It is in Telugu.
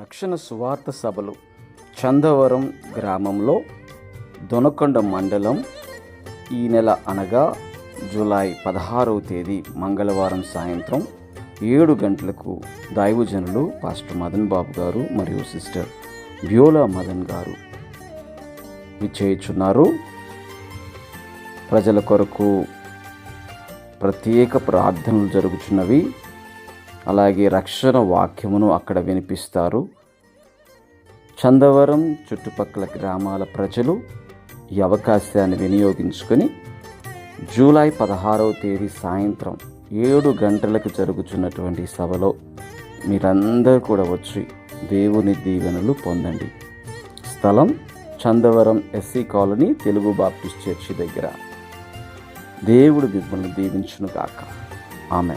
రక్షణ సువార్త సభలు. చందవరం గ్రామంలో దొనకొండ మండలం ఈ నెల అనగా జూలై పదహారవ తేదీ మంగళవారం సాయంత్రం ఏడు గంటలకు దైవజనులు పాస్టర్ మదన్ బాబు గారు మరియు సిస్టర్ బ్యోలా మదన్ గారు విచ్చేయుచున్నారు. ప్రజల కొరకు ప్రత్యేక ప్రార్థనలు జరుగుచున్నవి. అలాగే రక్షణ వాక్యమును అక్కడ వినిపిస్తారు. చందవరం చుట్టుపక్కల గ్రామాల ప్రజలు ఈ అవకాశాన్ని వినియోగించుకొని జూలై పదహారవ తేదీ సాయంత్రం ఏడు గంటలకు జరుగుతున్నటువంటి సభలో మీరందరూ కూడా వచ్చి దేవుని దీవెనలు పొందండి. స్థలం Chandavaram SC colony Telugu Baptist church దగ్గర. దేవుడు మిమ్మల్ని దీవించును కాక ఆమె